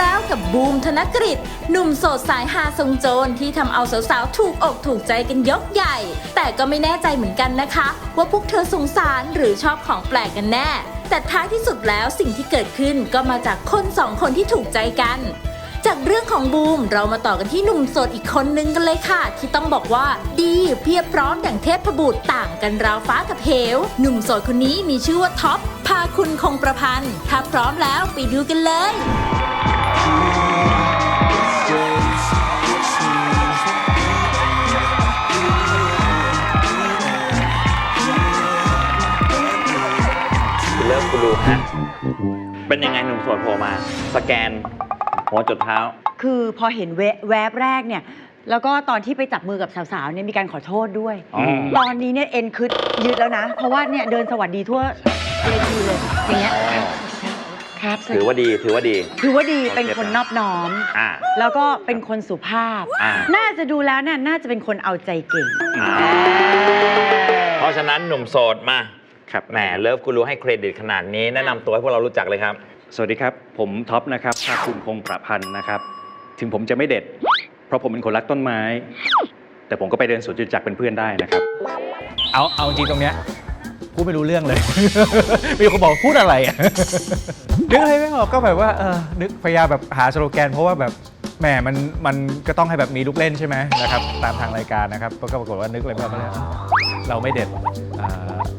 แล้วกับบูมธนกฤษหนุ่มโสดสายฮาทรงโจรที่ทำเอาสาวๆถูกอกถูกใจกันยกใหญ่ แต่ก็ไม่แน่ใจเหมือนกันนะคะ ว่าพวกเธอสงสารหรือชอบของแปลกกันแน่ แต่ท้ายที่สุดแล้วสิ่งที่เกิดขึ้นก็มาจากคนสองคนที่ถูกใจกันจากเรื่องของบูมเรามาต่อกันที่หนุ่มโสดอีกคนนึงกันเลยค่ะ ที่ต้องบอกว่าดีเพียบพร้อมดั่างเทพบุตรต่างกันราวฟ้ากับเหว หนุ่มโสดคนนี้มีชื่อว่าท็อปพาคุณคงประพันธ์ ถ้าพร้อมแล้วไปดูกันเลย เลิฟกูรูฮะ เป็นยังไงหนุ่มโสดโผล่มา สแกน หัวจดเท้า คือพอเห็นแวะแวบแรกเนี่ย แล้วก็ตอนที่ไปจับมือกับสาวๆเนี่ยมีการขอโทษด้วย อ๋อ ตอนนี้เนี่ยเอ็นคืดยืดแล้วนะ เพราะว่าเนี่ยเดินสวัสดีทั่วเวทีเลยอย่างเงี้ย ครับ ถือว่าดีถือว่าดี ถือว่าดีเป็นคนนอบน้อม อ่า แล้วก็เป็นคนสุภาพ อ่า น่าจะดูแล้วเนี่ยน่าจะเป็นคนเอาใจเก่งอ่าเพราะฉะนั้นหนุ่มโสดมาครับแหมเลิฟกูรูให้เครดิตขนาดนี้ แนะนำตัวให้พวกเรารู้จักเลยครับ สวัสดีครับ ผมท็อปนะครับภาคภูมิคงประพันธ์นะครับ ถึงผมจะไม่เด็ด เพราะผมเป็นคนรักต้นไม้ แต่ผมก็ไปเดินสวนจตุจักรเป็นเพื่อนได้นะครับ เอาเอาจริงตรงเนี้ยพูดไม่รู้เรื่องเลย มีคนบอกพูดอะไรอะ นึกอะไรไม่ออกก็แบบว่าเออนึกพยายามแบบหาสโลแกน เพราะว่าแบบแหมมันมันก็ต้องให้แบบมีลูกเล่นใช่ไหมนะครับตามทางรายการนะครับก็ปรากฏว่านึกอะไรไม่ออกเลยเราไม่เด็ดอ่า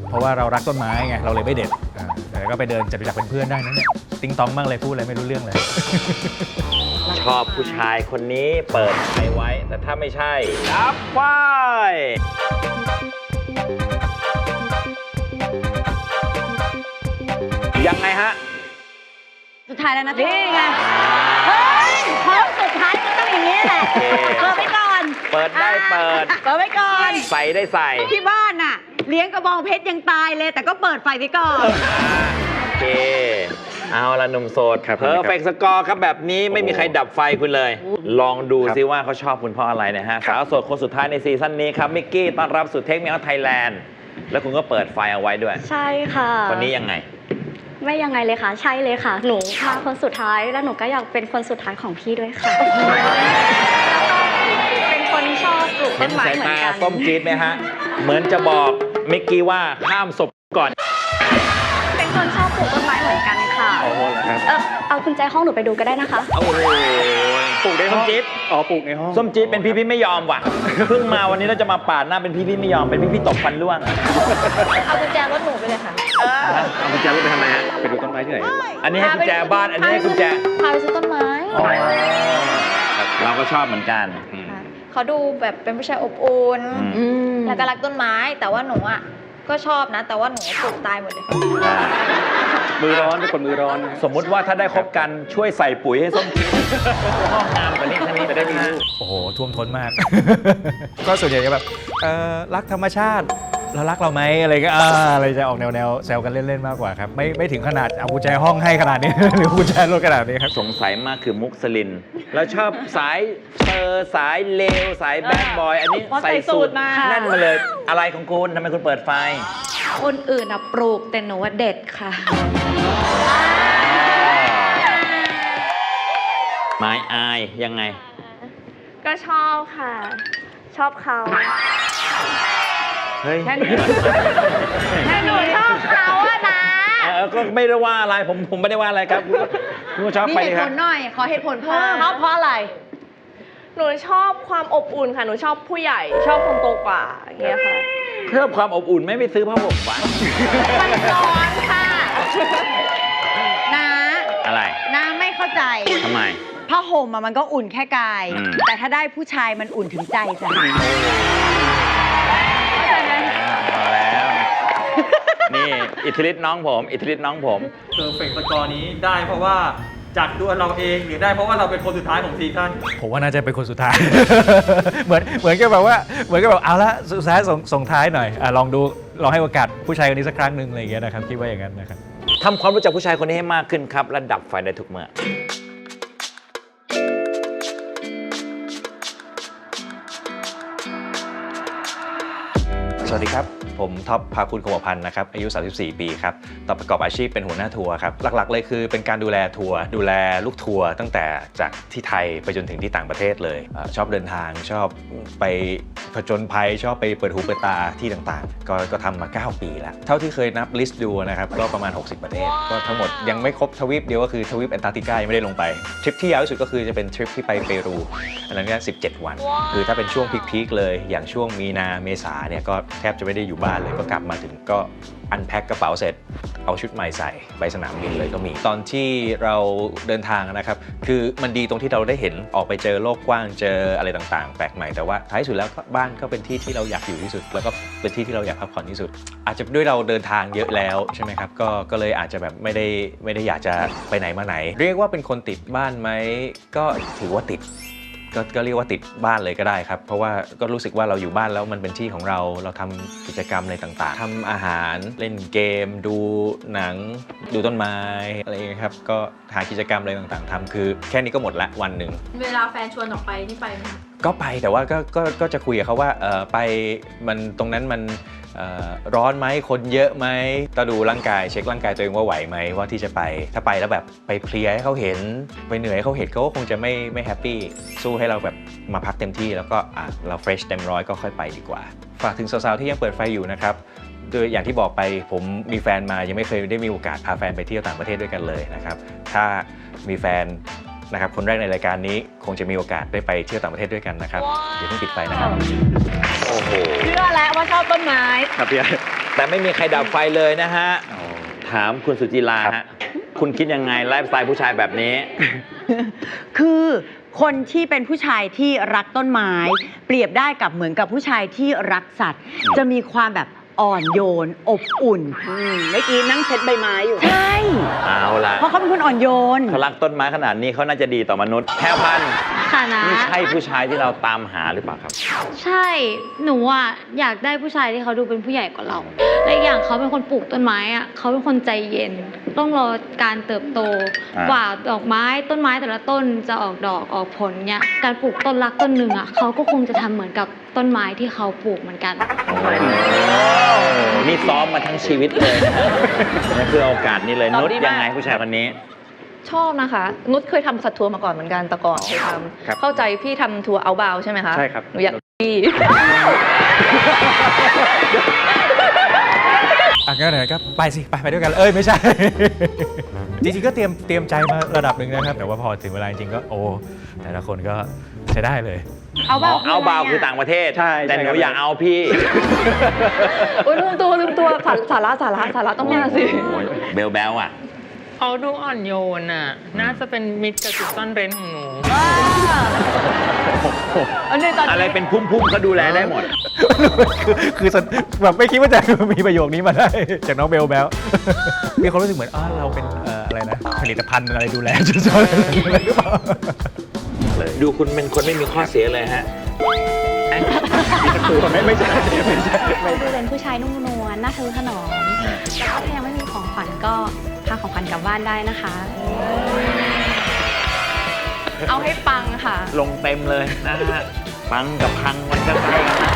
เพราะว่าเรารักต้นไม้ไงเราเลยไม่เด็ดอ่าแต่ก็ไปเดินจตุจักรเป็นเพื่อนได้นะเนี่ยติงตองบ้างเลยพูดอะไรไม่รู้เรื่องเลย ชอบผู้ชายคนนี้เปิดไฟไว้ แต่ถ้าไม่ใช่ดับไฟ ท้ายแล้วนะนี่ไงเฮ้ยพร้อมสุดท้ายมันต้องอย่างนี้แหละโอเค เปิดไปก่อนเปิดได้เปิด เปิดไปก่อน ใส่ได้ใส่ ที่บ้านน่ะ เลี้ยงกระบองเพชรยังตายเลย แต่ก็เปิดไฟไปก่อน โอเค เอาละหนุ่มโสดครับเพอร์เฟกต์สกอร์ครับแบบนี้ไม่มีใครดับไฟคุณเลย ลองดูครับซิว่าเขาชอบคุณเพราะอะไรนะฮะ สาวโสดคนสุดท้ายในซีซั่นนี้ครับ มิกกี้ต้อนรับสู่เทคเมลไทยแลนด์ แล้วคุณก็เปิดไฟเอาไว้ด้วย ใช่ค่ะ คนนี้ยังไง ไม่ยังไงเลยค่ะ ใช่เลยค่ะ หนูมาคนสุดท้ายแล้วหนูก็อยากเป็นคนสุดท้ายของพี่ด้วยค่ะ เป็นคนชอบปลูกเห็ต้นนไม้สายเหมือนตากันส้มจี๊ดไหมฮะ เหมือนจะบอกมิกกี้ว่าข้ามศพก่อน เป็นคนชอบปลูกต้นไม้เหมือนกันค่ะ โอ้โหเหรอครับเออเอากุญแจห้องหนูไปดูก็ได้นะคะ โอ้โหปลูกในห้ส้อมงจี๊ดอ๋อปลูกในห้องส้มจี๊ดเป็นพี่พี่ไม่ยอมว่ะ เพิ่งมาวันนี้เราจะมาปาดหน้าเป็นพี่พี่ไม่ยอม เป็นพี่พี่ตบฟันร่วงเอากุญแจรถหนูไปเลยค่ะ เอากุญแจรถไปทำไมฮะ ไปดูต้นไม้ที่ไหนอันนี้ให้กุญแจบ้าน อันนี้ให้กุญแจ พาไปซื้อต้นไม้เราก็ชอบเหมือนกันเขาดูแบบเป็นผู้ชายอบอุ่นอืมแล้วก็รักต้นไม้ แต่ว่าหนูอะก็ชอบนะ แต่ว่าหนูปลูกตายหมดเลย มือร้อนเป็นคนมือร้อนนะสมมุติว่าถ้าได้คบกันช่วยใส่ปุ๋ยให้ส้มจี๊ดห้องน้ำกว่านี้แค่นี้จะได้มีลูก โอ้โห ท่วมท้นมาก ก็ส่วนใหญ่จะแบบเออรักธรรมชาติ แล้วรักเราไหมอะไรก็อ่าอะไรจะออกแนวแนวๆแซวกันเล่นๆมากกว่าครับไม่ไม่ถึงขนาดเอากุญแจห้องให้ขนาดนี้ หรือกุญแจรถขนาดนี้ครับสงสัยมากคือมุกสลิน แล้วชอบสายเชอร์สายเลวสายแบดบอยอันนี้เพราะใส่สูทมา แน่นมาเลยอะไรของคุณทำไมคุณเปิดไฟ คนอื่นอะปลูกแต่หนูว่าเด็ดค่ะ ไม้อายยังไง ก็ชอบค่ะ ชอบเขา เฮ้ยแค่นี้แต่หนูชอบเขาอะนะเออก็ไม่ได้ว่าอะไรผมผมไม่ได้ว่าอะไรครับคุณคุณก็ชอบมีไปเหเลยตุคผรับ ลหน่อย ขอเหตุผลเพิ่ม เพราะเพราะอะไร หนูชอบความอบอุ่นค่ะ หนูชอบผู้ใหญ่ ชอบคนโตกว่าอย่างเงี้ยค่ะ เพิ่มความอบอุ่นไม่ไปซื้อผ้าห่มวะมันร้อนค่ะนะอะไรนะไม่เข้าใจ ทำไม ผ้าห่มอะมันก็อุ่นแค่กาย อืม แต่ถ้าได้ผู้ชายมันอุ่นถึงใจจ้ะ มาแล้ว นี่อิทธิฤทธิ์น้องผม อิทธิฤทธิ์น้องผม เพอร์เฟกต์สกอร์นี้ได้เพราะว่าจากตัวเราเองหรือได้เพราะว่าเราเป็นคนสุดท้ายของซีซั่นผมว่าน่าจะเป็นคนสุดท้าย เหมือนเหมือนกับแบบว่าเหมือนกับแบบเอาละสุดท้ายส่งส่งท้ายหน่อยอะลองดูลองให้โอกาสผู้ชายคนนี้สักครั้งหนึ่งอะไรอย่างเงี้ยนะครับคิดว่าอย่างนั้นนะครับ ทำความรู้จักผู้ชายคนนี้ให้มากขึ้นครับและดับไฟได้ทุกเมื่อ วัสดีครับ ผมท็อปภาคุณคงพันธ์นะครับอายุ 34 ปีครับต่อประกอบอาชีพเป็นหัวหน้าทัวร์ครับหลักๆ เลยคือเป็นการดูแลทัวร์ดูแลลูกทัวร์ตั้งแต่จากที่ไทยไปจนถึงที่ต่างประเทศเลยเออชอบเดินทางชอบไปผจญภัยชอบไปเปิดหูเปิดตาที่ต่างๆ ก็ก็ทำมา 9 ปีแล้ว เท่าที่เคยนับลิสต์ดูนะครับก็ประมาณ 60 ประเทศ ก็ทั้งหมดยังไม่ครบทวีปเดียวก็คือทวีปแอนตาร์กติกายังไม่ได้ลงไปทริปที่ยาวที่สุดก็คือจะเป็นทริปที่ไปเปรูอันนั้นก็17 วัน คือถ้าเป็นช่วงพีคๆเลยอย่างช่วงมีนาเมษาเนี่ยก็แทบจะไม่ได้อยู่บ้านเลยก็กลับมาถึงก็อันแพ็คกระเป๋าเสร็จ เอาชุดใหม่ใส่ไปสนามบินเลยก็มี ตอนที่เราเดินทางนะครับ คือมันดีตรงที่เราได้เห็นออกไปเจอโลกกว้างเจออะไรต่างๆ แปลกใหม่แต่ว่าท้ายสุดแล้วบ้านก็เป็นที่ที่เราอยากอยู่ที่สุด แล้วก็เป็นที่ที่เราอยากพักผ่อนที่สุด อาจจะด้วยเราเดินทางเยอะแล้วใช่ไหมครับก็ก็เลยอาจจะแบบไม่ได้ไม่ได้อยากจะไปไหนมาไหน เรียกว่าเป็นคนติดบ้านไหมก็ถือว่าติด ก็ก็เรียกว่าติดบ้านเลยก็ได้ครับ เพราะว่าก็รู้สึกว่าเราอยู่บ้านแล้วมันเป็นที่ของเรา เราทำกิจกรรมอะไรต่างๆทำอาหารเล่นเกม ดูหนัง ดูต้นไม้อะไรอย่างเงี้ยครับ ก็หากิจกรรมอะไรต่างๆทำคือ แค่นี้ก็หมดละวันหนึ่ง เวลาแฟนชวนออกไปนี่ไปไหม ก็ไปแต่ว่าก็ก็ก็จะคุยกับเขาว่าเออไปมันตรงนั้นมันเอ่อร้อนไหมคนเยอะไหมก็ดูร่างกายเช็คร่างกายตัวเองว่าไหวไหมว่าที่จะไป ถ้าไปแล้วแบบไปเพลียให้เขาเห็นไปเหนื่อยให้เขาเห็นเขาก็คงจะไม่ไม่แฮปปี้สู้ให้เราแบบมาพักเต็มที่ แล้วก็อะเราเฟรชเต็มร้อยก็ค่อยไปดีกว่า ฝากถึงสาวๆที่ยังเปิดไฟอยู่นะครับ โดยอย่างที่บอกไปผมมีแฟนมายังไม่เคยได้มีโอกาสพาแฟนไปเที่ยวต่างประเทศด้วยกันเลยนะครับ ถ้ามีแฟน นะครับคนแรกในรายการนี้คงจะมีโอกาสได้ไปเที่ยวต่างประเทศด้วยกันนะครับอย่าเพิ่งปิดไฟนะครับโอ้โหเชื่อแล้วว่าชอบต้นไม้ครับพี่แต่ไม่มีใครดับไฟเลยนะฮะถามคุณสุจิลาฮะคุณคิดยังไงไลฟ์สไตล์ผู้ชายแบบนี้ คือคนที่เป็นผู้ชายที่รักต้นไม้ เปรียบได้กับเหมือนกับผู้ชายที่รักสัตว์ จะมีความแบบ อ่อนโยน อบอุ่น อืมเมื่อกี้นั่งเช็ดใบไม้อยู่ ใช่ เอาละเพราะเขาเป็นคนอ่อนโยน เขารักต้นไม้ขนาดนี้เขาน่าจะดีต่อมนุษย์แค่พันธุ์ค่ะนะ นี่ใช่ผู้ชายที่เราตามหาหรือเปล่าครับ ใช่ หนูอะอยากได้ผู้ชายที่เขาดูเป็นผู้ใหญ่กว่าเรา และอีกอย่างเขาเป็นคนปลูกต้นไม้อะเขาเป็นคนใจเย็น ต้องรอการเติบโต อ่ากว่าดอกไม้ต้นไม้แต่ละต้นจะออกดอกออกผลเนี่ยการปลูกต้นรักต้นหนึ่งอะเขาก็คงจะทำเหมือนกับ ต้นไม้ที่เขาปลูกเหมือนกัน นี่ซ้อมมาทั้งชีวิตเลยนะฮะนี่คือโอกาสนี้เลยตอบนุชดีมาก ยังไงผู้ชายคนนี้ ชอบนะคะ นุชเคยทำสัตว์ทัวร์มาก่อนเหมือนกันแต่ก่อนเคยทครับำเข้าใจพี่ทำทัวร์เอาบาวใช่ไหมคะใช่ครับ หนูอยากพี่ อะงั้นไหนก็ไปสิ ไปไปด้วยกัน เอ้ย ไม่ใช่ จริงๆ ก็เตรียมเตรียมใจมาระดับหนึ่งนะครับ แต่ว่าพอถึงเวลาจริงๆ ก็โอ้ แต่ละคนก็ใช้ได้เลย เอาเบาเอาเบาคือต่างประเทศ ใช่แต่หใช่นูครับอยากเอาพี่ โอ้ยลืมตัวลืมตัวสาสาระสาระสาระต้องมาสิโอ้ยเบลแบลอะเขาดูอ่อนโยนอะ น่าจะเป็นมิตรกับจุดซ่อนเร้นของหนูเอาเนี่ยตอนอะไรเป็นพุ่มๆก็ดูแลได้หมด คือคือสนแบบไม่คิดว่าจะมีประโยคนี้มาได้ จากน้องเบลแบลมีความรู้สึกเหมือนอ้าวเราเป็นเอ่ออะไรนะผลิตภัณฑ์อะไรดูแลชุดชนอะไรหรือเปล่า ดูคุณเป็นคนไม่มีข้อเสียเลยฮะตัวไม่ไม่ใช่ไม่ใช่เขาดูเป็นผู้ชายนุ่มนวลน่าทะนุถนอมแล้วก็ถ้ายังไม่มีของขวัญก็พาของขวัญกลับบ้านได้นะคะ เอาให้ปังค่ะ ลงเต็มเลยนะฮะ ฟังกับพังมันก็ใกล้กันนะ